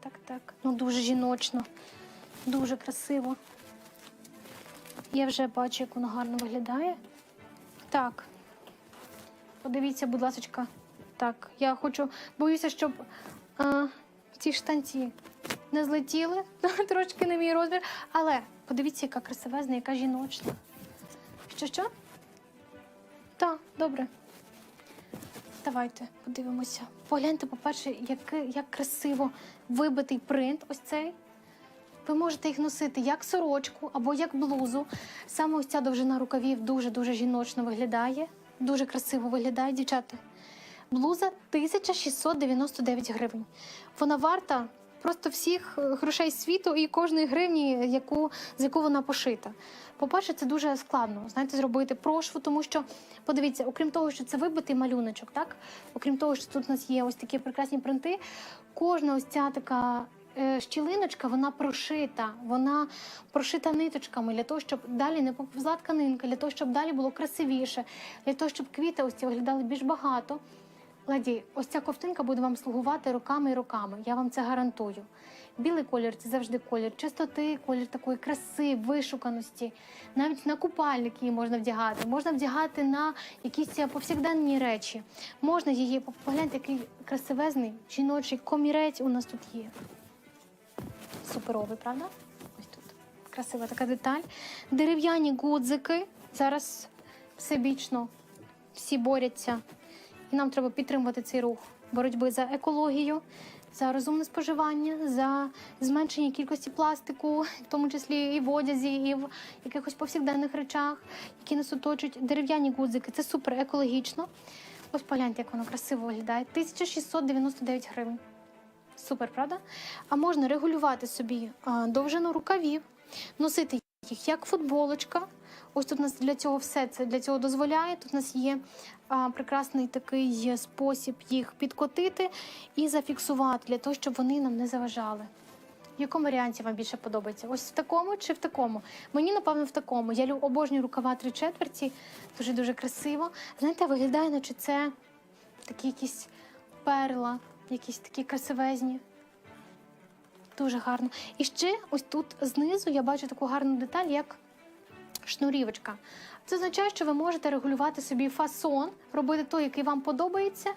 так, так. Ну дуже жіночно, дуже красиво. Я вже бачу, як воно гарно виглядає. Так. Подивіться, будь ласка. Так, я хочу, боюся, щоб а, ці штанці не злетіли, трошки не мій розмір. Але подивіться, яка красивезна, яка жіночна. Що що? Так, добре. Давайте подивимося. Погляньте, по-перше, як, як красиво вибитий принт ось цей. Ви можете їх носити як сорочку або як блузу. Саме ось ця довжина рукавів дуже-дуже жіночно виглядає. Дуже красиво виглядає, дівчата. Блуза 1699 гривень. Вона варта просто всіх е, грошей світу і кожної гривні, яку, з яку вона пошита. По-перше, це дуже складно, знаєте, зробити прошву, тому що, подивіться, окрім того, що це вибитий малюночок, так? Окрім того, що тут у нас є ось такі прекрасні принти, кожна ось ця така е, щілиночка, вона прошита, вона прошита ниточками для того, щоб далі не поповзла тканинка, для того, щоб далі було красивіше, для того, щоб квіти ось ці виглядали більш багато. Ладі, ось ця ковтинка буде вам слугувати роками і роками. Я вам це гарантую. Білий колір це завжди колір чистоти, колір такої краси, вишуканості. Навіть на купальник її можна вдягати, можна вдягати на якісь повсякденні речі. Можна її погляньте, який красивезний жіночий комірець у нас тут є. Суперовий, правда? Ось тут красива така деталь. Дерев'яні гудзики. Зараз всебічно всі борються. І нам треба підтримувати цей рух боротьби за екологію, за розумне споживання, за зменшення кількості пластику, в тому числі і в одязі, і в якихось повсякденних речах, які нас оточують. Дерев'яні гудзики це супер екологічно. Ось погляньте, як воно красиво виглядає. 1699 гривень. Супер, правда? А можна регулювати собі довжину рукавів, носити їх як футболочка. Ось тут у нас для цього все це для цього дозволяє. Тут у нас є а, прекрасний такий спосіб їх підкотити і зафіксувати для того, щоб вони нам не заважали. В якому варіанті вам більше подобається? Ось в такому чи в такому? Мені, напевно, в такому. Я обожнюю рукава три четверті, дуже дуже красиво. Знаєте, виглядає, наче це такі якісь перла, якісь такі красивезні. Дуже гарно. І ще ось тут знизу я бачу таку гарну деталь, як шнурівочка. Це означає, що ви можете регулювати собі фасон, робити той, який вам подобається,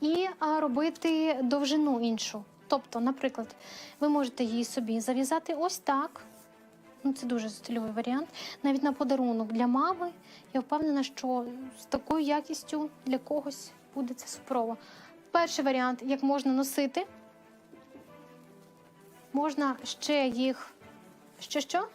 і робити довжину іншу. Тобто, наприклад, ви можете її собі зав'язати ось так. Ну, це дуже стильовий варіант. Навіть на подарунок для мами. Я впевнена, що з такою якістю для когось буде це суперово. Перший варіант, як можна носити, можна ще їх. Що що?